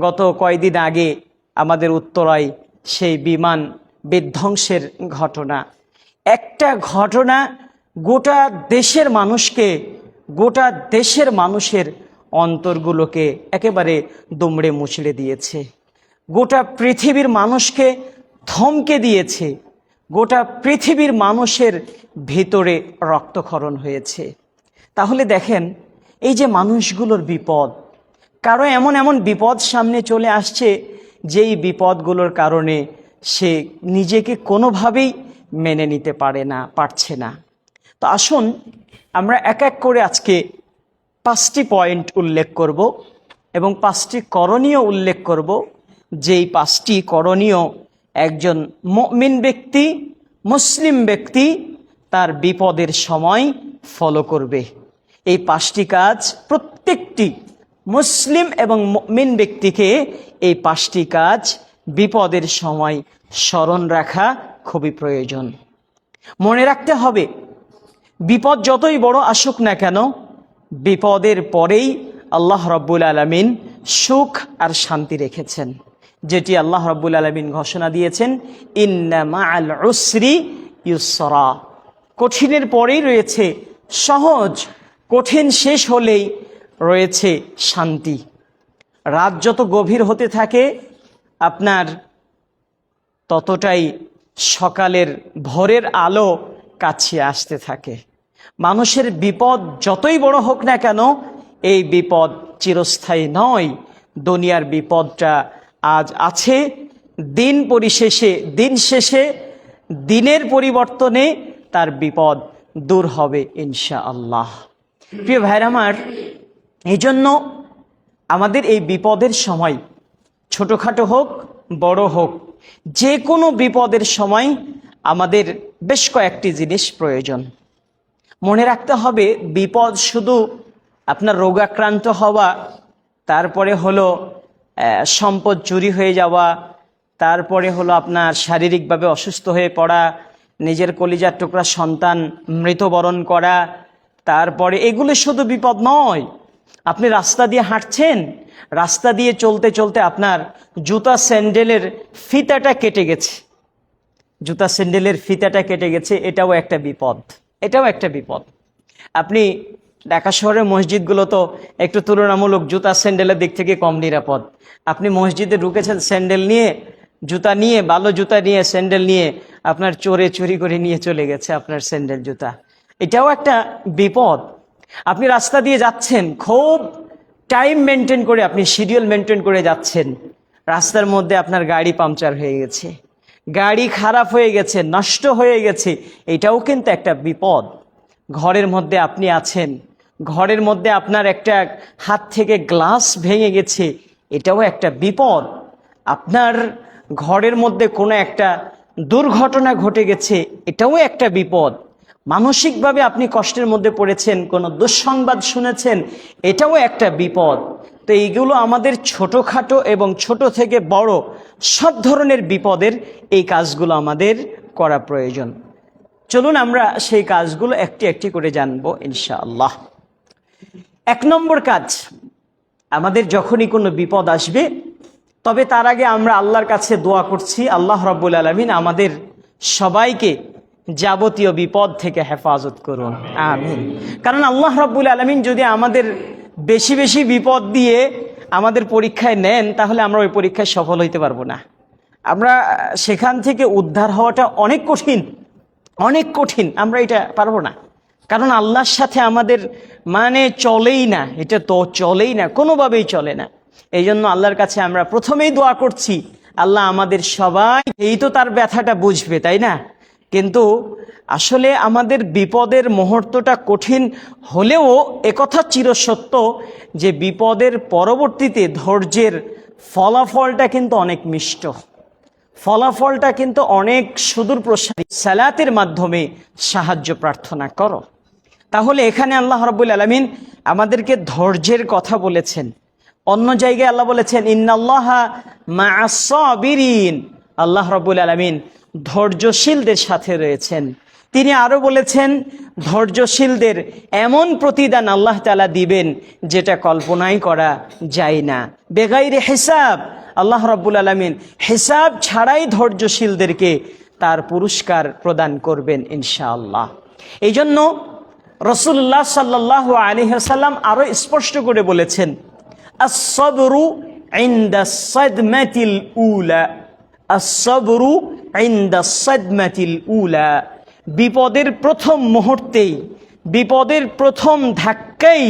গত কয়দিন আগে আমাদের উত্তরায় সেই বিমান বিধ্বংসের ঘটনা। একটা ঘটনা গোটা দেশের মানুষকে, গোটা দেশের মানুষের অন্তরগুলোকে একেবারে দুমড়ে মুচড়ে দিয়েছে। গোটা পৃথিবীর মানুষকে থমকে দিয়েছে। গোটা পৃথিবীর মানুষের ভিতরে রক্তক্ষরণ হয়েছে। তাহলে দেখেন, এই যে মানুষগুলোর বিপদ কারও এমন এমন বিপদ সামনে চলে আসছে, যেই বিপদগুলোর কারণে সে নিজেকে কোনোভাবেই মেনে নিতে পারে না, পারছে না। তো আসুন, আমরা এক এক করে আজকে পাঁচটি পয়েন্ট উল্লেখ করব এবং পাঁচটি করণীয় উল্লেখ করব, যেই পাঁচটি করণীয় একজন মমিন ব্যক্তি, মুসলিম ব্যক্তি তার বিপদের সময় ফলো করবে। এই পাঁচটি কাজ প্রত্যেকটি মুসলিম এবং মমিন ব্যক্তিকে এই পাঁচটি কাজ বিপদের সময় স্মরণ রাখা খুবই প্রয়োজন। মনে রাখতে হবে, বিপদ যতই বড় আসুক না কেন, বিপদের পরেই আল্লাহ রব্বুল আলমিন সুখ আর শান্তি রেখেছেন, যেটি আল্লাহ রব্বুল আলমিন ঘোষণা দিয়েছেন ইন্নামা আল উসরি ইউসরা। কঠিনের পরেই রয়েছে, সহজ, কঠিন শেষ হলেই রয়েছে শান্তি। রাত যত গভীর হতে থাকে, আপনার ততটাই সকালের ভোরের আলো কাছে আসতে থাকে। মানুষের বিপদ যতই বড় হোক না কেন, এই বিপদ চিরস্থায়ী নয়। দুনিয়ার বিপদটা আজ আছে। দিন পরিশেষে, দিন শেষে, দিনের পরিবর্তনে তার বিপদ দূর হবে ইনশা আল্লাহ প্রিয় ভাইরা এই জন্য আমাদের এই বিপদের সময়, ছোটোখাটো হোক, বড় হোক, যে কোনো বিপদের সময় আমাদের বেশ কয়েকটি জিনিস প্রয়োজন। মনে রাখতে হবে, বিপদ শুধু আপনার রোগাক্রান্ত হওয়া, তারপরে হলো সম্পদ চুরি হয়ে যাওয়া, তারপরে হলো আপনার শারীরিকভাবে অসুস্থ হয়ে পড়া, নিজের কলিজার টুকরা সন্তান মৃতবরণ করা, তারপরে এগুলো শুধু বিপদ নয় আপনি রাস্তা দিয়ে হাঁটছেন, রাস্তা দিয়ে চলতে চলতে আপনার জুতা স্যান্ডেলের ফিতাটা কেটে গেছে। জুতা স্যান্ডেলের ফিতাটা কেটে গেছে, এটাও একটা বিপদ। এটাও একটা বিপদ। আপনি ঢাকা শহরের মসজিদগুলো তো একটু তুলনামূলক জুতা স্যান্ডেলের দিক থেকে কম নিরাপদ। আপনি মসজিদে ঢুকেছেন স্যান্ডেল নিয়ে, জুতা নিয়ে, ভালো জুতা নিয়ে, স্যান্ডেল নিয়ে আপনার চোরে চুরি করে নিয়ে চলে গেছে আপনার স্যান্ডেল জুতা। এটাও একটা বিপদ। আপনি রাস্তা দিয়ে যাচ্ছেন, খুব টাইম মেনটেন করে আপনি শিডিউল মেনটেন করে যাচ্ছেন। রাস্তার মধ্যে আপনার গাড়ি পাংচার হয়ে গেছে। গাড়ি খারাপ হয়ে গেছে, নষ্ট হয়ে গেছে, এটাও কিন্তু একটা বিপদ। ঘরের মধ্যে আপনি আছেন, ঘরের মধ্যে আপনার একটা হাত থেকে গ্লাস ভেঙে গেছে, এটাও একটা বিপদ। আপনার ঘরের মধ্যে কোনো একটা দুর্ঘটনা ঘটে গেছে, এটাও একটা বিপদ। মানসিকভাবে আপনি কষ্টের মধ্যে পড়েছেন, কোনো দুঃসংবাদ শুনেছেন, এটাও একটা বিপদ। তো এইগুলো আমাদের ছোটোখাটো এবং ছোট থেকে বড় সব ধরনের বিপদের এই কাজগুলো আমাদের করা প্রয়োজন। চলুন আমরা সেই কাজগুলো একটি একটি করে জানব ইনশাআল্লাহ। এক নম্বর কাজ, আমাদের যখনই কোনো বিপদ আসবে, তবে তার আগে আমরা আল্লাহর কাছে দোয়া করছি, আল্লাহ রব্বুল আলমিন আমাদের সবাইকে যাবতীয় বিপদ থেকে হেফাজত করুন। আমিন। কারণ আল্লাহ রব্বুল আলমিন যদি আমাদের বেশি বেশি বিপদ দিয়ে আমাদের পরীক্ষায় নেন, তাহলে আমরা ওই পরীক্ষায় সফল হইতে পারব না। আমরা সেখান থেকে উদ্ধার হওয়াটা অনেক কঠিন অনেক কঠিন, আমরা এটা পারব না। কারণ আল্লাহর সাথে আমাদের মানে চলেই না, এটা তো চলেই না, কোনোভাবেই চলে না। এই জন্য আল্লাহর কাছে আমরা প্রথমেই দোয়া করছি, আল্লাহ আমাদের সবাই, এই তো তার ব্যথাটা বুঝবে, তাই না? কিন্তু আসলে আমাদের বিপদের মুহূর্তটা কঠিন হলেও একথা চিরসত্য যে বিপদের পরবর্তীতে ধৈর্যের ফলাফলটা কিন্তু অনেক মিষ্ট। ফলাফলটা কিন্তু অনেক সুদূর প্রসারী সালাতের মাধ্যমে সাহায্য প্রার্থনা করো। তাহলে এখানে আল্লাহ রব্বুল আলমিন আমাদেরকে ধৈর্যের কথা বলেছেন। অন্য জায়গায় আল্লাহ বলেছেন, ইন্নাল্লাহ মাসবিরিন আল্লাহ রব্বুল আলমিন ধৈর্যশীলদের সাথে রয়েছেন। তিনি আরও বলেছেন, ধৈর্যশীলদের এমন প্রতিদান আল্লাহ তালা দিবেন যেটা কল্পনাই করা যায় না। বেগাইরে হিসাব, আল্লাহ রাব্বুল আলমিন হিসাব ছাড়াই ধৈর্যশীলদেরকে তার পুরস্কার প্রদান করবেন ইনশাআল্লাহ। এই জন্য রসুল্লাহ সাল্লাহ আলহাসাল্লাম আরও স্পষ্ট করে বলেছেন আসবরু ইন্দা সদমাতিল উলা। আসবরু উলা। বিপদের প্রথম মুহূর্তেই, বিপদের প্রথম ধাক্কাই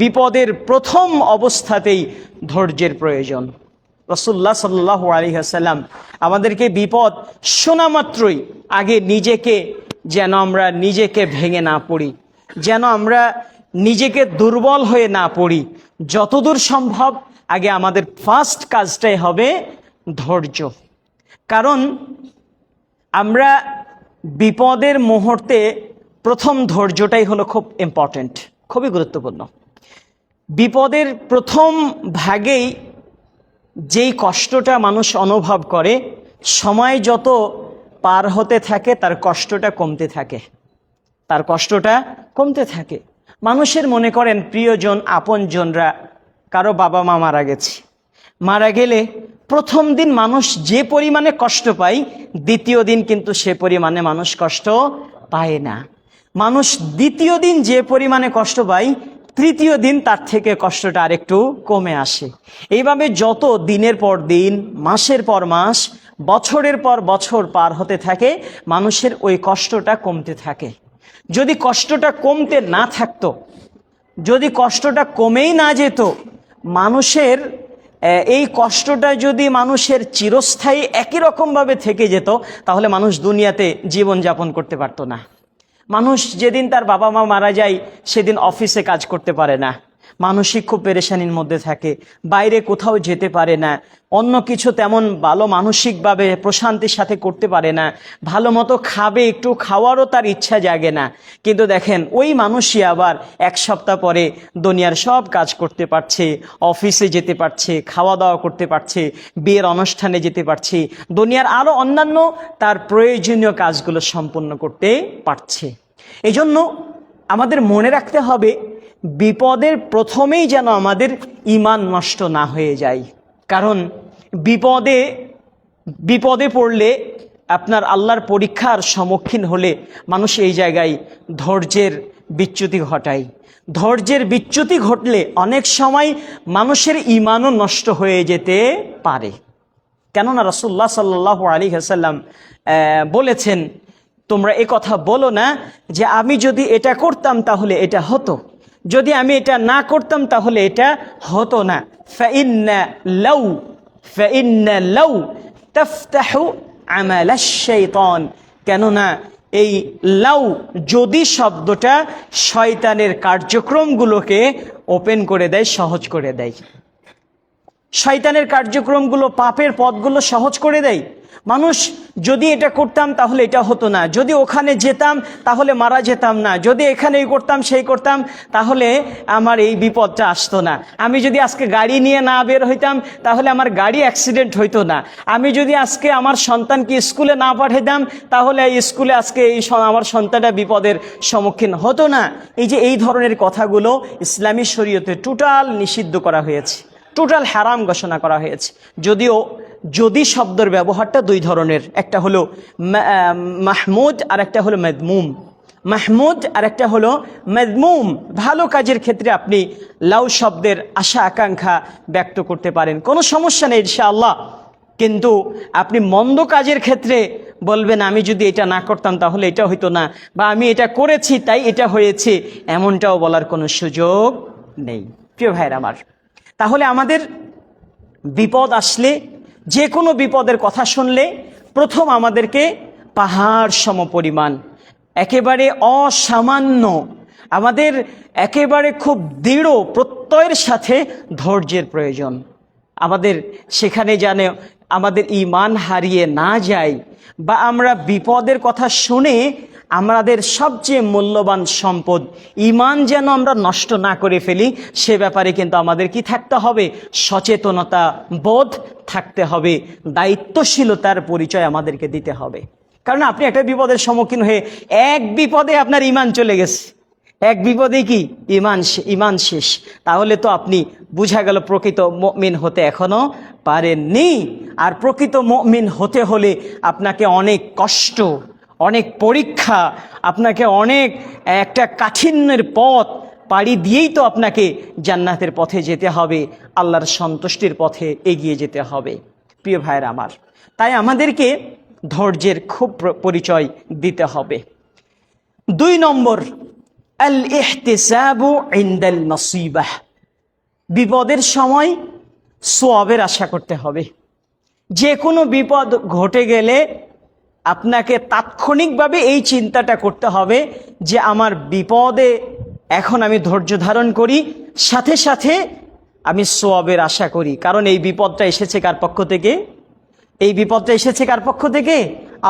বিপদের প্রথম অবস্থাতেই ধৈর্যের প্রয়োজন। রসুল্লাহ সাল্লাহ আলী হাসাল্লাম আমাদেরকে বিপদ শোনা মাত্রই আগে নিজেকে, যেন আমরা নিজেকে ভেঙে না পড়ি, যেন আমরা নিজেকে দুর্বল হয়ে না পড়ি। যতদূর সম্ভব আগে আমাদের ফার্স্ট কাজটাই হবে ধৈর্য। কারণ আমরা বিপদের মুহূর্তে প্রথম ধৈর্যটাই হলো খুব ইম্পর্ট্যান্ট খুবই গুরুত্বপূর্ণ। বিপদের প্রথম ভাগেই যেই কষ্টটা মানুষ অনুভব করে, সময় যত পার হতে থাকে, তার কষ্টটা কমতে থাকে। তার কষ্টটা কমতে থাকে। মানুষের মনে করেন, প্রিয়জন আপনজনরা, কারও বাবা মা মারা গেছে। মারা গেলে প্রথম দিন মানুষ যে পরিমাণে কষ্ট পায়, দ্বিতীয় দিন কিন্তু সে পরিমাণে মানুষ কষ্ট পায় না। মানুষ দ্বিতীয় দিন যে পরিমাণে কষ্ট পায়, তৃতীয় দিন তার থেকে কষ্টটা আরেকটু কমে আসে। এইভাবে যত দিনের পর দিন, মাসের পর মাস, বছরের পর বছর পার হতে থাকে, মানুষের ওই কষ্টটা কমতে থাকে। যদি কষ্টটা কমতে না থাকতো, যদি কষ্টটা কমেই না যেত, মানুষের এই কষ্টটা যদি মানুষের চিরস্থায়ী একই রকমভাবে থেকে যেত, তাহলে মানুষ দুনিয়াতে জীবন যাপন করতে পারতো না। মানুষ যেদিন তার বাবা মা মারা যায়, সেদিন অফিসে কাজ করতে পারে না। মানসিক খুব পেরেশানির মধ্যে থাকে। বাইরে কোথাও যেতে পারে না। অন্য কিছু তেমন ভালো মানসিকভাবে প্রশান্তির সাথে করতে পারে না। ভালো মতো খাবে, একটু খাওয়ারও তার ইচ্ছা জাগে না। কিন্তু দেখেন, ওই মানুষই আবার এক সপ্তাহ পরে দুনিয়ার সব কাজ করতে পারছে। অফিসে যেতে পারছে খাওয়া দাওয়া করতে পারছে, বিয়ের অনুষ্ঠানে যেতে পারছে। দুনিয়ার আরও অন্যান্য তার প্রয়োজনীয় কাজগুলো সম্পন্ন করতে পারছে। এই জন্য আমাদের মনে রাখতে হবে বিপদের প্রথমেই যেন আমাদের ইমান নষ্ট না হয়ে যায়। কারণ বিপদে বিপদে পড়লে আপনার আল্লাহর পরীক্ষার সম্মুখীন হলে মানুষ এই জায়গায় ধৈর্যের বিচ্যুতি ঘটায়। ধৈর্যের বিচ্যুতি ঘটলে অনেক সময় মানুষের ইমানও নষ্ট হয়ে যেতে পারে। কেননা রসুল্লাহ সাল্লাহ আলী হাসাল্লাম বলেছেন, তোমরা কথা বলো না যে আমি যদি এটা করতাম তাহলে এটা হতো। যদি আমি এটা না করতাম, তাহলে এটা হতো না। লাউ লাউ শাইতান। কেননা এই লাউ যদি শব্দটা শয়তানের কার্যক্রমগুলোকে ওপেন করে দেয়, সহজ করে দেয়। শয়তানের কার্যক্রমগুলো পাপের পথগুলো সহজ করে দেয়। মানুষ যদি এটা করতাম তাহলে এটা হতো না। যদি ওখানে যেতাম তাহলে মারা যেতাম না। যদি এখানে এই করতাম, সেই করতাম, তাহলে আমার এই বিপদটা আসতো না। আমি যদি আজকে গাড়ি নিয়ে না বের হইতাম, তাহলে আমার গাড়ি অ্যাক্সিডেন্ট হইতো না। আমি যদি আজকে আমার সন্তানকে স্কুলে না পাঠাইতাম, তাহলে স্কুলে আজকে এই আমার সন্তানটা বিপদের সম্মুখীন হতো না। এই যে এই ধরনের কথাগুলো ইসলামী শরীয়তে টোটাল নিষিদ্ধ করা হয়েছে। টোটাল হারাম ঘোষণা করা হয়েছে। যদিও যদি শব্দের ব্যবহারটা দুই ধরনের, একটা হলো মাহমুদ আর একটা হলো মেদমুম। মাহমুদ আর একটা হলো মেদমুম। ভালো কাজের ক্ষেত্রে আপনি লাউ শব্দের আশা, আকাঙ্ক্ষা ব্যক্ত করতে পারেন। কোনো সমস্যা নেই ইনশাআল্লাহ। কিন্তু আপনি মন্দ কাজের ক্ষেত্রে বলবেন, আমি যদি এটা না করতাম তাহলে এটা হইতো না। বা, আমি এটা করেছি, তাই এটা হয়েছে। এমনটাও বলার কোনো সুযোগ নেই। প্রিয় ভাইয়ের আমার, তাহলে আমাদের বিপদ আসলে যে কোনো বিপদের কথা শুনলে প্রথম আমাদেরকে পাহাড় সম পরিমাণ, একেবারে অসামান্য, আমাদের একেবারে খুব দৃঢ় প্রত্যয়ের সাথে ধৈর্যের প্রয়োজন। আমাদের সেখানে যেন আমাদের ইমান হারিয়ে না যায় বা আমরা বিপদের কথা শুনে আমাদের সবচেয়ে মূল্যবান সম্পদ। ইমান যেন আমরা নষ্ট না করে ফেলি, সে ব্যাপারে কিন্তু আমাদের কি থাকতে হবে? সচেতনতা বোধ থাকতে হবে। দায়িত্বশীলতার পরিচয় আমাদেরকে দিতে হবে। কারণ আপনি একটা বিপদের সম্মুখীন হয়ে এক বিপদে আপনার ইমান চলে গেছে। এক বিপদে কি? ইমান ইমান শেষ। তাহলে তো আপনি বুঝা গেল প্রকৃত মমিন হতে এখনও পারেননি। আর প্রকৃত মমিন হতে হলে আপনাকে অনেক কষ্ট অনেক পরীক্ষা, আপনাকে অনেক, একটা কাঠিন্যের পথ পাড়ি দিয়েই তো আপনাকে জান্নাতের পথে যেতে হবে, আল্লাহর সন্তুষ্টির পথে এগিয়ে যেতে হবে। প্রিয় ভাইয়ের আমার, তাই আমাদেরকে ধৈর্যের খুব পরিচয় দিতে হবে। দুই নম্বর আল ইহতিসাবু ইন্দাল নসিবাহ। বিপদের সময় সোয়াবের আশা করতে হবে। যে কোনো বিপদ ঘটে গেলে আপনাকে তাৎক্ষণিকভাবে এই চিন্তাটা করতে হবে যে আমার বিপদে এখন আমি ধৈর্য ধারণ করি, সাথে সাথে আমি সোয়াবের আশা করি। কারণ এই বিপদটা এসেছে কার পক্ষ থেকে? এই বিপদটা এসেছে কার পক্ষ থেকে?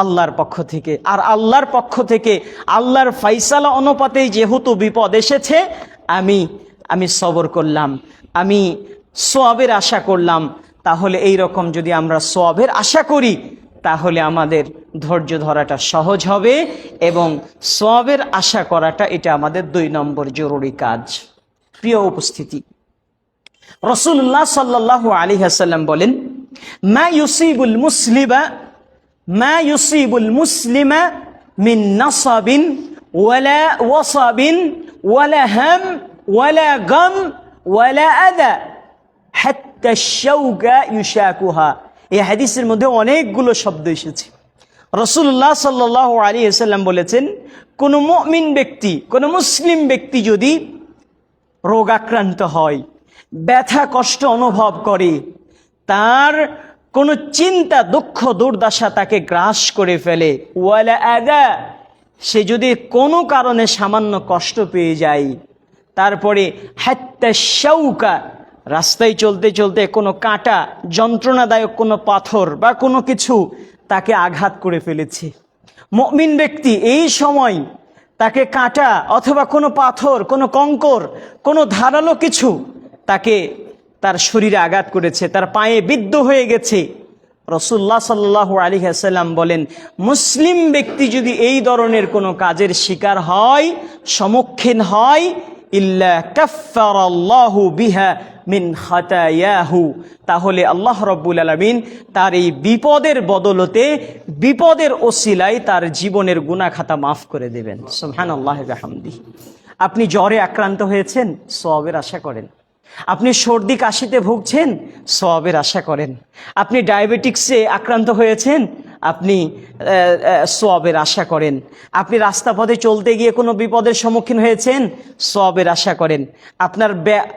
আল্লাহর পক্ষ থেকে। আর আল্লাহর পক্ষ থেকে, আল্লাহর ফাইসালা অনুপাতে যেহেতু বিপদ এসেছে, আমি আমি সবর করলাম, আমি সোয়াবের আশা করলাম। তাহলে এই রকম যদি আমরা সোয়াবের আশা করি তাহলে আমাদের ধৈর্য ধরাটা সহজ হবে এবং সবের আশা করাটা এটা আমাদের দুই নম্বর জরুরি কাজ। প্রিয় উপস্থিতি রসুল্লাহ সাল্লাহ আলী হাসাল্লাম বলেন, মা ইউসিবুল মুসলিমা, মা ইউসিবুল মুসলিমা মিন নাসাবিন ওয়ালা ওয়াসাবিন ওয়ালা হাম ওয়ালা গাম ওয়ালা আদা, হাত্তা শাউকা ইউশাকুহা এই হাদিসের মধ্যে অনেকগুলো শব্দ এসেছে। রসুল্লাহ সাল্লাহ আলী সাল্লাম বলেছেন, কোনো মুমিন ব্যক্তি, কোনো মুসলিম ব্যক্তি যদি রোগাক্রান্ত হয়, ব্যথা, কষ্ট অনুভব করে, তার কোনো চিন্তা, দুঃখ, দুর্দশা তাকে গ্রাস করে ফেলে। ওয়ালা আদা, সে যদি কোনো কারণে সামান্য কষ্ট পেয়ে যায়, তারপরে হাত্তা শাউকা রাস্তায় চলতে চলতে কোনো কাঁটা, যন্ত্রণাদায়ক কোনো পাথর বা কোনো কিছু তাকে আঘাত করে ফেলেছে। মমিন ব্যক্তি এই সময় তাকে কাঁটা অথবা কোনো পাথর, কোনো কঙ্কর, কোনো ধারালো কিছু তাকে তার শরীরে আঘাত করেছে, তার পায়ে বিদ্ধ হয়ে গেছে। রসুল্লাহ সাল্লাহ আলী হাসাল্লাম বলেন, মুসলিম ব্যক্তি যদি এই ধরনের কোনো কাজের শিকার হয়, সম্মুখীন হয়, ইল্লা বিহা মিন খাতায়াহু, তাহলে আল্লাহ রব্বুল আলমিন তার এই বিপদের বদলতে বিপদের ওসিলায় তার জীবনের গুনাহ খাতা মাফ করে দেবেন। সুবহান আল্লাহ হামদি আপনি জ্বরে আক্রান্ত হয়েছেন সবের আশা করেন। আপনি সর্দি কাশিতে ভুগছেন সবের আশা করেন। আপনি ডায়াবেটিক্সে আক্রান্ত হয়েছেন আপনি সবের আশা করেন। আপনি রাস্তা পথে চলতে গিয়ে কোনো বিপদের সম্মুখীন হয়েছেন? সবের আশা করেন। আপনার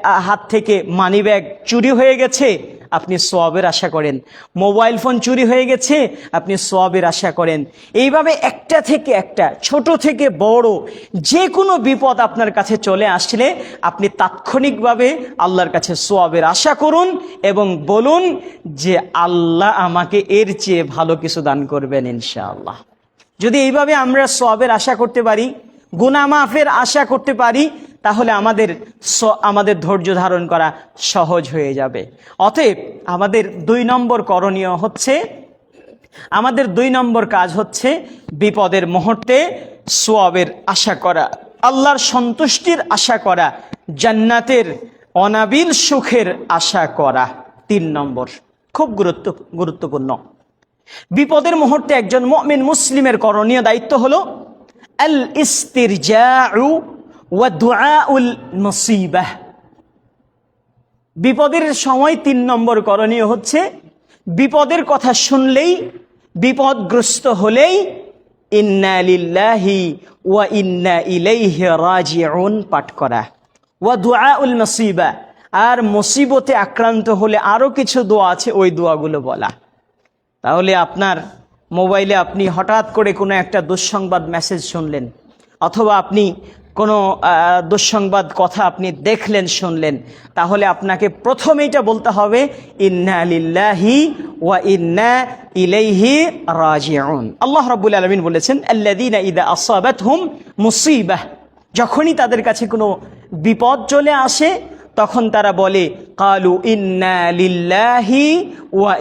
হাত থেকে মানি ব্যাগ চুরি হয়ে গেছে? আপনি সোয়াবের আশা করেন। মোবাইল ফোন চুরি হয়ে গেছে? আপনি সোয়াবের আশা করেন। এইভাবে একটা থেকে একটা, ছোট থেকে বড় যে কোনো বিপদ আপনার কাছে চলে আসলে আপনি তাৎক্ষণিকভাবে আল্লাহর কাছে সোয়াবের আশা করুন এবং বলুন যে, আল্লাহ আমাকে এর চেয়ে ভালো কিছু দান করবেন ইনশাআল্লাহ। যদি এইভাবে আমরা সোয়াবের আশা করতে পারি গুনা মাফের আশা করতে পারি, তাহলে আমাদের আমাদের ধৈর্য ধারণ করা সহজ হয়ে যাবে। অতএব আমাদের দুই নম্বর করণীয় হচ্ছে, আমাদের দুই নম্বর কাজ হচ্ছে বিপদের মুহূর্তে সোয়াবের আশা করা, আল্লাহর সন্তুষ্টির আশা করা, জান্নাতের অনাবিল সুখের আশা করা। তিন নম্বর, খুব গুরুত্ব, গুরুত্বপূর্ণ। বিপদের মুহূর্তে একজন মুমিন মুসলিমের করণীয় দায়িত্ব হল আল মুসিবাহ। বিপদের সময় তিন নম্বর করণীয় হচ্ছে বিপদের কথা শুনলেই, বিপদগ্রস্ত হলেই ইন্না লিল্লাহি ওয়া ইন্না ইলাইহি পাঠ করা। ওয়া দুআউল মুসিবা আর মুসিবতে আক্রান্ত হলে আরও কিছু দোয়া আছে, ওই দোয়াগুলো বলা। তাহলে আপনার মোবাইলে আপনি হঠাৎ করে কোনো একটা দুঃসংবাদ মেসেজ শুনলেন, অথবা আপনি কোনো দুঃসংবাদ কথা আপনি দেখলেন, শুনলেন, তাহলে আপনাকে প্রথম এইটা বলতে হবে, ইন্না লিল্লাহি ওয়া ইন্না ইলাইহি রাজিউন। আল্লাহ রাব্বুল আলামিন বলেছেন, আল্লাযীনা ইদা আসাবাতহুম মুসিবাহ। যখনই তাদের কাছে কোনো বিপদ চলে আসে তখন তারা বলে, কালু ইন্না লিল্লাহি ওয়া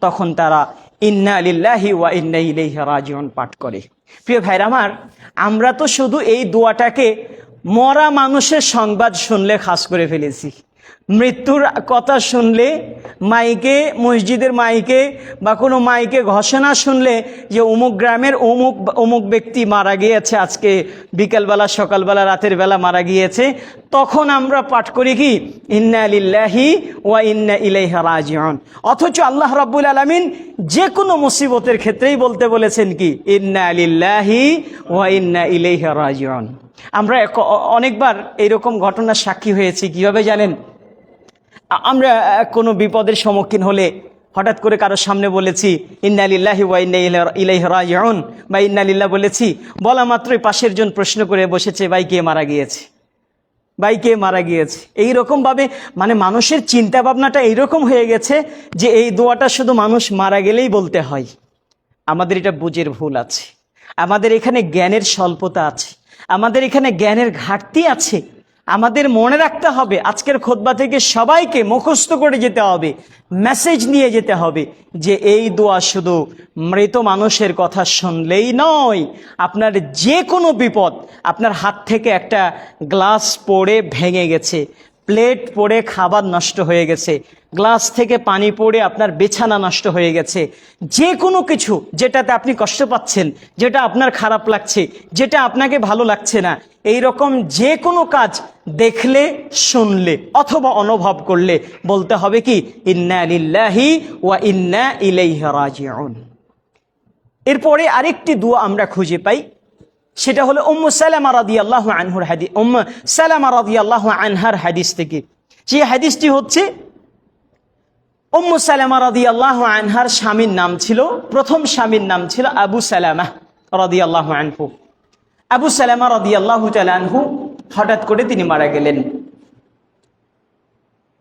তখন তারা, ইন্না লিল্লাহি ওয়া ইন্না ইলাইহি রাজিউন পাঠ করে। প্রিয় ভাইরা আমার, আমরা তো শুধু এই দোয়াটাকে মরা মানুষের সংবাদ শুনলে খাস করে ফেলেছি। মৃত্যুর কথা শুনলে মাইকে, মসজিদের মাইকে বা কোনো মাইকে ঘোষণা শুনলে যে অমুক গ্রামের অমুক অমুক ব্যক্তি মারা গিয়েছে, আজকে বিকালবেলা, সকালবেলা, রাতের বেলা মারা গিয়েছে, তখন আমরা পাঠ করি কি? ইন্না লিল্লাহি ওয়া ইন্না ইলাইহা রাজিউন। অথচ আল্লাহ রাব্বুল আলামিন যে কোনো মুসিবতের ক্ষেত্রেই বলতে বলেছেন কি? ইন্না লিল্লাহি ওয়া ইন্না ইলাইহা রাজিউন। আমরা অনেকবার এরকম ঘটনার সাক্ষী হয়েছি, কীভাবে জানেন? আমরা কোনো বিপদের সম্মুখীন হলে হঠাৎ করে কারোর সামনে বলেছি, ইন্নালিল্লাহি ওয়া ইন্না ইলা- ইলাইহি রাজিউন। বা ইন্নালিল্লাহ বলেছি, বলা মাত্রই পাশের জন প্রশ্ন করে বসেছে, ভাই, কে মারা গিয়েছে? ভাই, কে মারা গিয়েছে? এই রকম ভাবে মানে মানুষের চিন্তা ভাবনাটা এইরকম হয়ে গেছে যে এই দোয়াটা শুধু মানুষ মারা গেলেই বলতে হয়। আমাদের এটা বুঝের ভুল আছে। আমাদের এখানে জ্ঞানের স্বল্পতা আছে। আমাদের এখানে জ্ঞানের ঘাটতি আছে। আমাদের মনে রাখতে হবে, আজকের খোদবা থেকে সবাইকে মুখস্থ করে যেতে হবে মেসেজ নিয়ে যেতে হবে যে এই দোয়া শুধু মৃত মানুষের কথা শুনলেই নয়, আপনার যে কোনো বিপদ আপনার হাত থেকে একটা গ্লাস পড়ে ভেঙে গেছে। প্লেট পড়ে খাবার নষ্ট হয়ে গেছে। গ্লাস থেকে পানি পড়ে আপনার বিছানা নষ্ট হয়ে গেছে। যে কোনো কিছু যেটাতে আপনি কষ্ট পাচ্ছেন, যেটা আপনার খারাপ লাগছে, যেটা আপনাকে ভালো লাগছে না এই রকম যে কোনো কাজ দেখলে, শুনলে অথবা অনুভব করলে বলতে হবে কি, ইন্না লিল্লাহি ওয়া ইন্না ইলাইহি রাজিউন। এরপরে আরেকটি দোয়া আমরা খুঁজে পাই। সেটা হলো উম্মু সালামা রাদিয়াল্লাহু আনহুর হাদিস উম্ম সালামা রাদিয়াল্লাহু আনহার হাদিস থেকে। যে হাদিসটি হচ্ছে, উম্মু সালামা রাদিয়াল্লাহু আনহার স্বামীর নাম ছিল, প্রথম স্বামীর নাম ছিল আবু সালামা রাদিয়াল্লাহু আনহু। আবু সালামা রাদিয়াল্লাহু তাআলা আনহু হঠাৎ করে তিনি মারা গেলেন।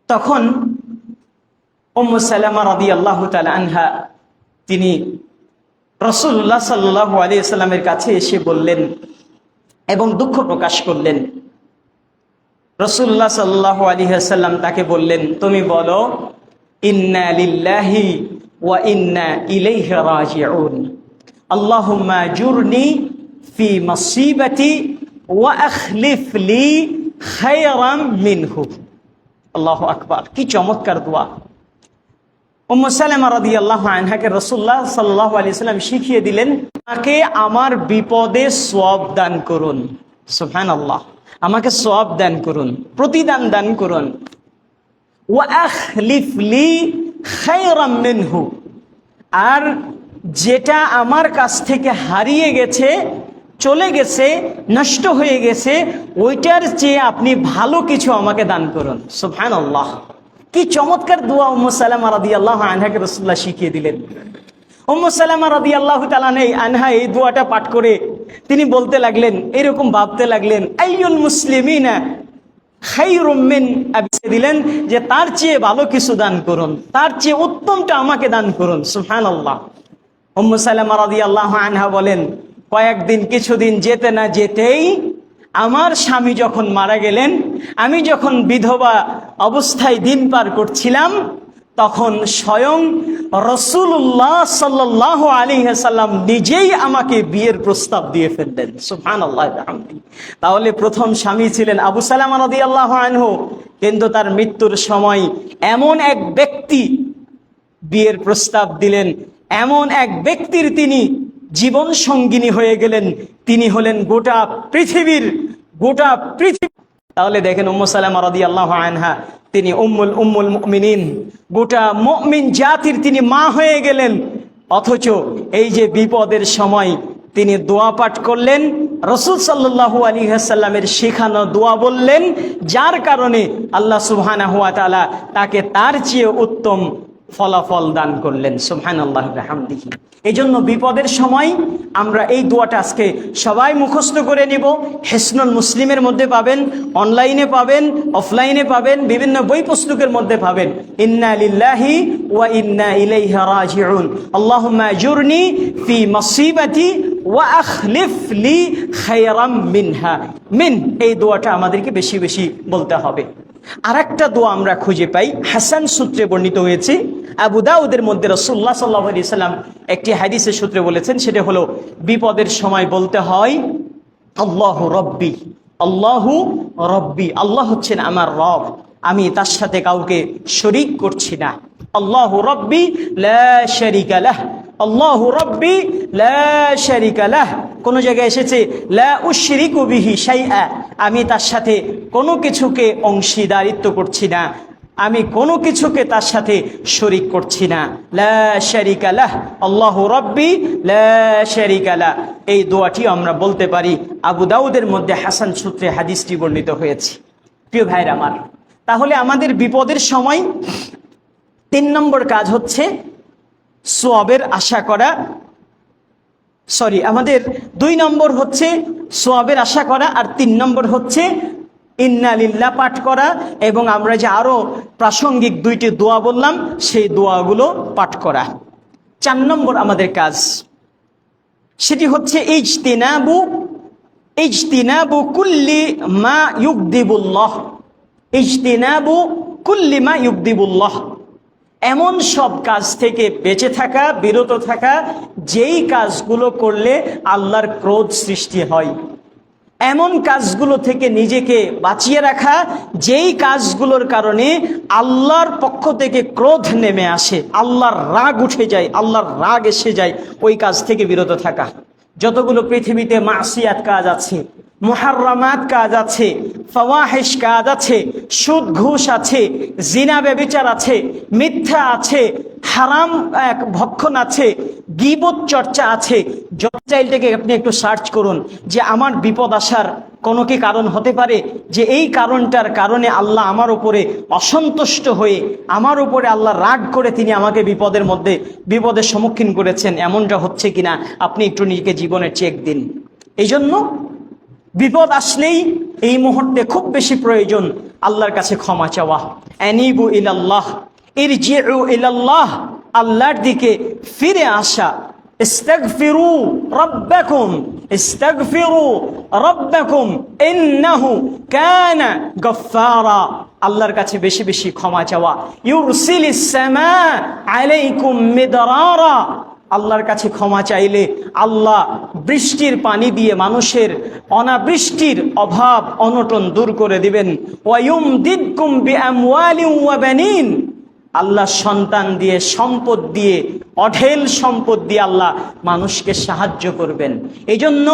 তখন উম্মু সালামা রাদিয়াল্লাহু তাআলা আনহা তিনি রসুল্লাহ সাল্লাহ আলিয়াল্লামের কাছে এসে বললেন এবং দুঃখ প্রকাশ করলেন। রসুল্লাহ সাল্লাহ আলিহাসাল্লাম তাকে বললেন, তুমি বলো, ইন্না লিল্লাহি ওয়া ইন্না ইলাইহি রাজিউন। আল্লাহুম্মা জুরনি ফি মুসিবাতি ওয়া আখলিফ লি খায়রাম মিনহু। আল্লাহু আকবার, কি চমৎকার দোয়া। উম্মু সালেমা রাদিয়াল্লাহু আনহাকে রাসূলুল্লাহ সাল্লাল্লাহু আলাইহি সাল্লাম শিখিয়ে দিলেন তাকে আমার বিপদে সওয়াব দান করুন। সুবহানাল্লাহ। আমাকে সওয়াব দান করুন, প্রতিদান দান করুন। আর যেটা আমার কাছ থেকে হারিয়ে গেছে, চলে গেছে, নষ্ট হয়ে গেছে, ওইটার চেয়ে আপনি ভালো কিছু আমাকে দান করুন। সুবহানাল্লাহ। কি চমৎকার দোয়া উম্মু সালামা রাদিয়াল্লাহু আনহাকে রাসূলুল্লাহ শিখিয়ে দিলেন। উম্মু সালামা রাদিয়াল্লাহু তাআলা নেই আনহা এই দোয়াটা পাঠ করে তিনি বলতে লাগলেন, এরকম ভাবতে লাগলেন, আইয়ুল মুসলিমিনা মিন? দিলেন যে, তার চেয়ে ভালো কিছু দান করুন, তার চেয়ে উত্তমটা আমাকে দান করুন। সুবহানাল্লাহ। উম্মু সালামা রাদিয়াল্লাহু আনহা বলেন, কয়েকদিন, কিছুদিন যেতে না যেতেই আমার স্বামী যখন মারা গেলেন, আমি যখন বিধবা অবস্থায় দিন পার করছিলাম, তখন স্বয়ং রসুল্লাহ সাল্লাহ আলী সাল্লাম নিজেই আমাকে বিয়ের প্রস্তাব দিয়ে ফেললেন। সুফান আল্লাহ তাহলে প্রথম স্বামী ছিলেন আবু সালাম রদি আল্লাহ আনহু, কিন্তু তার মৃত্যুর সময় এমন এক ব্যক্তি বিয়ের প্রস্তাব দিলেন, এমন এক ব্যক্তির তিনি জীবন সঙ্গিনী হয়ে গেলেন। তিনি হলেন গোটা পৃথিবীর, গোটা পৃথিবী। তাহলে দেখেন উম্মু সালামা রাদিয়াল্লাহু আনহা, তিনি উম্মুল উম্মুল মুমিনিন। গোটা মুমিন জাতির তিনি মা হয়ে গেলেন। অথচ এই যে বিপদের সময় তিনি দোয়া পাঠ করলেন, রসুল সাল্লাল্লাহু আলাইহি সাল্লামের শেখানো দোয়া বললেন, যার কারণে আল্লাহ সুবহানাহু ওয়া তাআলা তাকে তার চেয়ে উত্তম ফলাফল দান করলেন সুবহান আল্লাহ হামদিহি এই জন্য বিপদের সময় আমরা এই দোয়াটা আজকে সবাই মুখস্থ করে নিব। হেসনুল মুসলিমের মধ্যে পাবেন, অনলাইনে পাবেন, অফলাইনে পাবেন, বিভিন্ন বই পুস্তকের মধ্যে পাবেন। ইন্না লিল্লাহি ওয়া ইন্না ইলাইহি রাজিউন। আল্লাহুম্মা জুরনি ফি মুসিবাতি ওয়া আখলিফ লি খায়রাম মিনহা। মিন, এই দোয়াটা আমাদেরকে বেশি বেশি বলতে হবে। আর একটা দোয়া আমরা খুঁজে পাই। হাসান সূত্রে বর্ণিত হয়েছে, আবু দাউদের মধ্যে রসুল্লাহ সাল্লাহ সাল্লাম একটি হাদিসের সূত্রে বলেছেন, সেটা হলো, বিপদের সময় বলতে হয়, আল্লাহ রব্বি আল্লাহ রব্বি, আল্লাহ হচ্ছেন আমার রব, আমি তার সাথে কাউকে শরিক করছি না। আল্লাহ রব্বি, লা আল্লাহ রব্বি লাহ কোন জায়গায় এসেছে, লা উশরিকু বিহি আমি তার সাথে কোনো কিছুকে অংশীদারিত্ব করছি না। আমি কোনো কিছুকে তার সাথে শরিক করছি না। লাহ, আল্লাহু রব্বি লাহ। এই দোয়াটি আমরা বলতে পারি আবু দাউদের মধ্যে হাসান সূত্রে হাদিসটি বর্ণিত হয়েছে। প্রিয় ভাইরা আমার, তাহলে আমাদের বিপদের সময় তিন নম্বর কাজ হচ্ছে সোয়াবের আশা করা সরি আমাদের দুই নম্বর হচ্ছে সোয়াবের আশা করা আর তিন নম্বর হচ্ছে ইন্নালিল্লা পাঠ করা এবং আমরা যে আরও প্রাসঙ্গিক দুইটি দোয়া বললাম, সেই দোয়াগুলো পাঠ করা। চার নম্বর আমাদের কাজ, সেটি হচ্ছে ইজতিনাবু ইজতিনাবু কুল্লি মা ইউকদিবুল্লাহ, ইজতিনাবু কুল্লি মা ইউকদিবুল্লাহ। এমন সব কাজ থেকে বেঁচে থাকা, বিরত থাকা, যেই কাজগুলো করলে আল্লাহর ক্রোধ সৃষ্টি হয়। এমন কাজগুলো থেকে নিজেকে বাঁচিয়ে রাখা, যেই কাজগুলোর কারণে আল্লাহর পক্ষ থেকে ক্রোধ নেমে আসে, আল্লাহর রাগ উঠে যায়, আল্লাহর রাগ এসে যায় ওই কাজ থেকে বিরত থাকা। যতগুলো পৃথিবীতে মাসিয়াত কাজ আছে মোহারমাত কাজ আছে, ফওয়াহেশ কাজ আছে, সুদ ঘুষ আছে, জিনা ব্যবিচার আছে, মিথ্যা আছে, হারাম এক ভক্ষণ আছে, গিবত চর্চা আছে। জব চাইল্ডটাকে আপনি একটু সার্চ করুন যে আমার বিপদ আসার কোনো কি কারণ হতে পারে? যে এই কারণটার কারণে আল্লাহ আমার উপরে অসন্তুষ্ট হয়ে, আমার উপরে আল্লাহ রাগ করে তিনি আমাকে বিপদের মধ্যে, বিপদের সম্মুখীন করেছেন। এমনটা হচ্ছে কিনা? আপনি একটু নিজেকে জীবনের চেক দিন। এই জন্য বিপদ আসলেই এই মুহূর্তে খুব বেশি প্রয়োজন আল্লাহর কাছে ক্ষমা চাওয়া। অ্যানিবু ইলাল্লাহ, ইরজিউ ইলাল্লাহ, আল্লাহর দিকে ফিরে আসা। গফফারা। আল্লাহর কাছে বেশি বেশি ক্ষমা চাওয়া। ইউরসিলিস আল্লাহর কাছে ক্ষমা চাইলে আল্লাহ বৃষ্টির পানি দিয়ে মানুষের অনাবৃষ্টির অভাব, অনটন দূর করে দিবেন। আল্লাহ সন্তান দিয়ে, সম্পদ দিয়ে অঢেল সম্পদ দিয়ে আল্লাহ মানুষকে সাহায্য করবেন। এই জন্য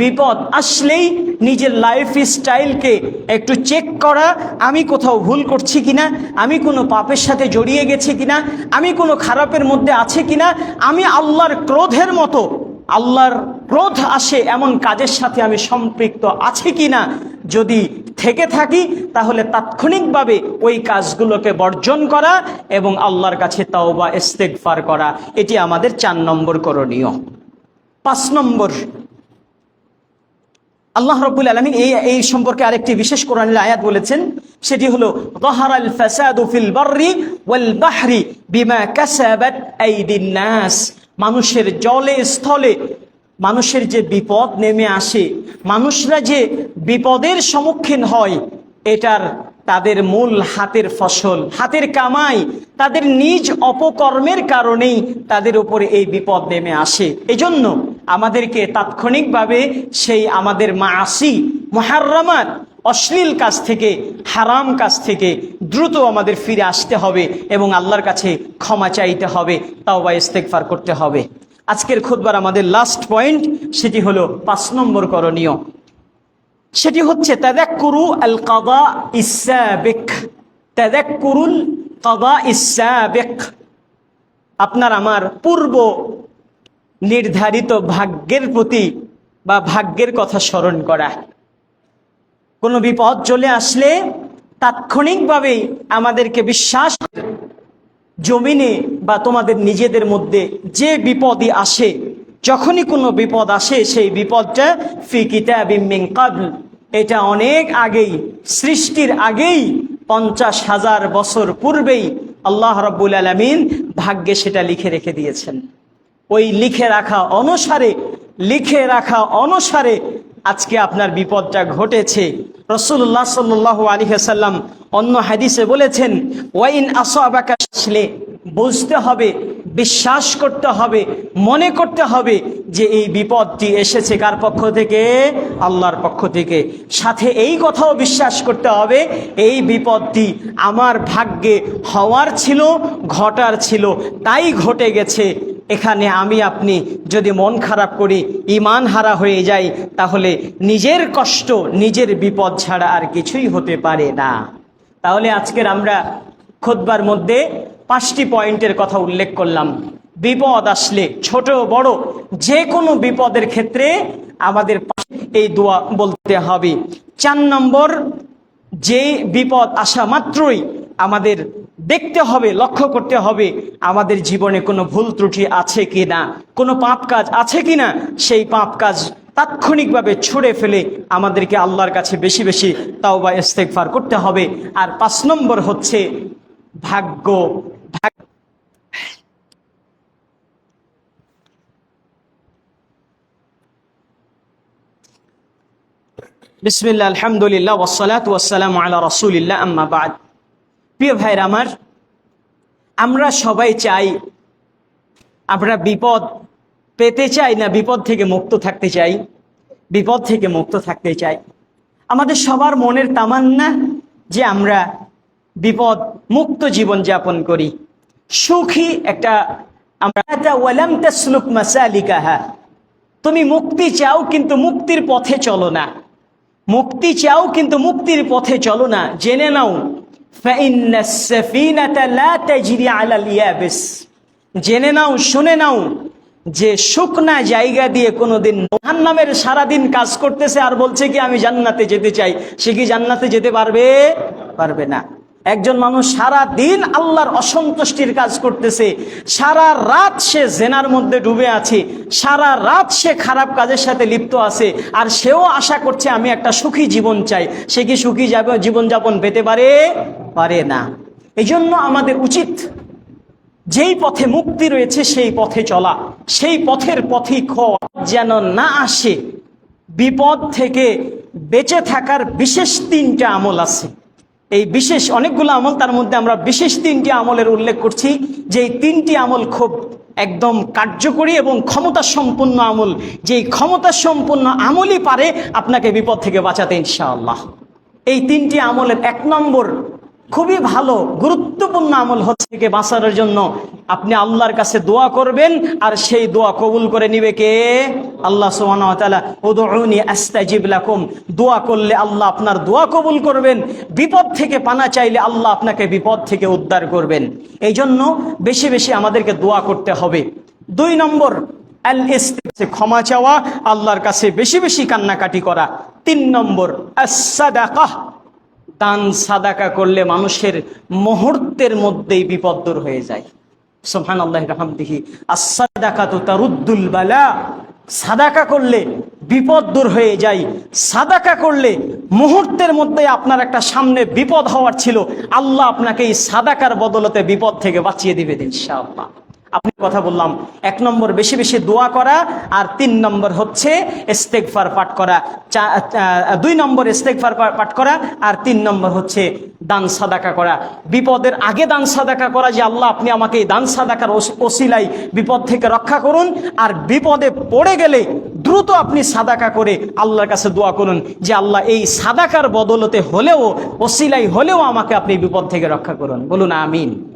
বিপদ আসলেই নিজের লাইফ স্টাইলকে একটু চেক করা, আমি কোথাও ভুল করছি কিনা, আমি কোনো পাপের সাথে জড়িয়ে গেছি কিনা, আমি কোনো খারাপের মধ্যে আছে কিনা, আমি আল্লাহর ক্রোধের মতো আল্লাহর ক্রোধ আসে এমন কাজের সাথে আমি সম্পৃক্ত আছি কিনা যদি থেকে থাকি, তাহলে তাৎক্ষণিকভাবে ওই কাজগুলোকে বর্জন করা এবং আল্লাহর কাছে তাও বা ইস্তেকফার করা। এটি আমাদের চার নম্বর করণীয়। পাঁচ নম্বর। আল্লাহ রব্বুল আলমিন এই এই সম্পর্কে আরেকটি বিশেষ কোরআনের আয়াত বলেছেন। সেটি হলো দহারাল বাররি বাহরি বিমা কাসাবাত মানুষের জলে, স্থলে মানুষের যে বিপদ নেমে আসে, মানুষরা যে বিপদের সম্মুখীন হয়, এটার তাদের মূল হাতের ফসল, হাতের কামাই, তাদের নিজ অপকর্মের কারণেই তাদের উপরে এই বিপদ নেমে আসে। এজন্য আমাদেরকে তাৎক্ষণিকভাবে সেই আমাদের মাসি মহারমাত অশ্লীল কাজ থেকে, হারাম কাজ থেকে দ্রুত আমাদের ফিরে আসতে হবে এবং আল্লাহর কাছে ক্ষমা চাইতে হবে তাও বা ইস্তেকফার করতে হবে। আজকের খুদবার আমাদের লাস্ট পয়েন্ট সেটি হলো পাঁচ নম্বর করণীয়। সেটি হচ্ছে, তাদাক্কুরু আল কাদা ইসাবেক তাদাক্কুরুল কাদা ইসাবেক আপনার আমার পূর্ব নির্ধারিত ভাগ্যের প্রতি বা ভাগ্যের কথা স্মরণ করা। কোনো বিপদ চলে আসলে তাৎক্ষণিকভাবেই আমাদেরকে বিশ্বাস জমিনে বা তোমাদের নিজেদের মধ্যে যে বিপদই আসে, যখনই কোনো বিপদ আসে, সেই বিপদটা ফি কিতাবিম মিন কাবল এটা অনেক আগেই, সৃষ্টির আগেই পঞ্চাশ হাজার বছর পূর্বেই আল্লাহ রব্বুল আলমিন ভাগ্যে সেটা লিখে রেখে দিয়েছেন। ওই লিখে রাখা অনুসারে, লিখে রাখা অনুসারে আজকে আপনার বিপদটা ঘটেছে। রসুল্লাহ সাল্লাহ আলী সাল্লাম অন্য হাদিসে বলেছেন, ওয়াইন আসাবাকা আসলে বুঝতে হবে, বিশ্বাস করতে হবে, মনে করতে হবে যে এই বিপদটি এসেছে কার পক্ষ থেকে? আল্লাহর পক্ষ থেকে। সাথে এই কথাও বিশ্বাস করতে হবে, এই বিপদটি আমার ভাগ্যে হওয়ার ছিল, ঘটার ছিল, তাই ঘটে গেছে। এখানে আমি আপনি যদি মন খারাপ করি ইমান হারা হয়ে যাই, তাহলে নিজের কষ্ট, নিজের বিপদ ছাড়া আর কিছুই হতে পারে না। তাহলে আজকের আমরা খোদবার মধ্যে পাঁচটি পয়েন্টের কথা উল্লেখ করলাম। বিপদ আসলে ছোট, বড়, যে কোনো বিপদের ক্ষেত্রে আমাদের এই দোয়া বলতে হবে। চার নম্বর, যে বিপদ আসা মাত্রই আমাদের দেখতে হবে, লক্ষ্য করতে হবে আমাদের জীবনে কোনো ভুল ত্রুটি আছে কি না কোনো পাপ কাজ আছে কি না সেই পাপ কাজ তাৎক্ষণিকভাবে ছুড়ে ফেলে আমাদেরকে আল্লাহর কাছে বেশি বেশি তাও বা ইস্তেকফার করতে হবে। আর পাঁচ নম্বর হচ্ছে ভাগ্য। বিসমিল্লা আলহামদুলিল্লাহ ওসালাত ওয়াসালাম আলা রসুলিল্লাহ, আম্মা বাদ। প্রিয় ভাইর আমার, আমরা সবাই চাই আমরা বিপদ পেতে চাই না, বিপদ থেকে মুক্ত থাকতে চাই, বিপদ থেকে মুক্ত থাকতে চাই। আমাদের সবার মনের তামান্না যে আমরা বিপদ মুক্ত জীবন যাপন করি। সুখী একটা তুমি মুক্তি চাও কিন্তু মুক্তির পথে চলো না। মুক্তি চাও কিন্তু মুক্তির পথে চলো না, জেনে নাও। জেনে নাও, শুনে নাও যে শুকনা জায়গা দিয়ে কোনোদিন মহান নামের সারাদিন কাজ করতেছে আর বলছে কি, আমি জান্নাতে যেতে চাই। সে কি জান্নাতে যেতে পারবে? পারবে না। একজন মানুষ সারা দিন আল্লাহর অসন্তুষ্টির কাজ করতেছে, সারা রাত সে জেনার মধ্যে ডুবে আছে, সারা রাত সে খারাপ কাজের সাথে লিপ্ত আছে, আর সেও আশা করছে, আমি একটা সুখী জীবন চাই। সে কি সুখী জীবনযাপন পেতে পারে? পারে না। এই জন্য আমাদের উচিত যেই পথে মুক্তি রয়েছে সেই পথে চলা, সেই পথের পথিক যেন না আসে, বিপদ থেকে বেঁচে থাকার বিশেষ তিনটা আমল আছে। এই বিশেষ অনেকগুলো আমল, তার মধ্যে আমরা বিশেষ তিনটি আমলের উল্লেখ করছি, যে এই তিনটি আমল খুব একদম কার্যকরী এবং ক্ষমতা সম্পন্ন আমল। যেই ক্ষমতা সম্পন্ন আমলই পারে, আপনাকে বিপদ থেকে বাঁচাতে ইনশাআল্লাহ। এই তিনটি আমলের এক নম্বর খুবই ভালো, গুরুত্বপূর্ণ আমল হচ্ছে থেকে বাঁচানোর জন্য। আপনি আল্লাহর কাছে দোয়া করবেন, আর সেই দোয়া কবুল করে নিবে কে? আল্লাহ দোয়া করলে আল্লাহ আপনার দোয়া কবুল করবেন। বিপদ থেকে পানা চাইলে আল্লাহ আপনাকে বিপদ থেকে উদ্ধার করবেন। এই জন্য বেশি বেশি আমাদেরকে দোয়া করতে হবে। দুই নম্বর ক্ষমা চাওয়া, আল্লাহর কাছে বেশি বেশি কান্নাকাটি করা। তিন নম্বর আসাদাকাহ দান সাদাকা করলে মানুষের মুহূর্তের মধ্যেই বিপদ দূর হয়ে যায়। সোহান আল্লাহ রহমদিহি আসাদাকা তো তারুদ্দুল বালা। সাদাকা করলে বিপদ দূর হয়ে যায়। সাদাকা করলে মুহূর্তের মধ্যে আপনার একটা সামনে বিপদ হওয়ার ছিল। আল্লাহ আপনাকে এই সাদাকার বদলতে বিপদ থেকে বাঁচিয়ে দিবে ইনশাআল্লাহ। আপনি কথা বললাম, এক নম্বর বেশি বেশি দোয়া করা আর তিন নম্বর হচ্ছে ইস্তেগফার পাঠ করা। দুই নম্বর ইস্তেগফার পা- পাঠ করা আর তিন নম্বর হচ্ছে দান সাদাকা করা। বিপদের আগে দান সাদাকা করা যে আল্লাহ আপনি আমাকে এই দান সাদাকার ওস- ওসিলাই বিপদ থেকে রক্ষা করুন আর বিপদে পড়ে গেলে দ্রুত আপনি সাদাকা করে আল্লাহর কাছে দোয়া করুন যে আল্লাহ এই সাদাকার বদলতে হলেও ওসিলাই হলেও আমাকে আপনি বিপদ থেকে রক্ষা করুন। বলুন, আমিন।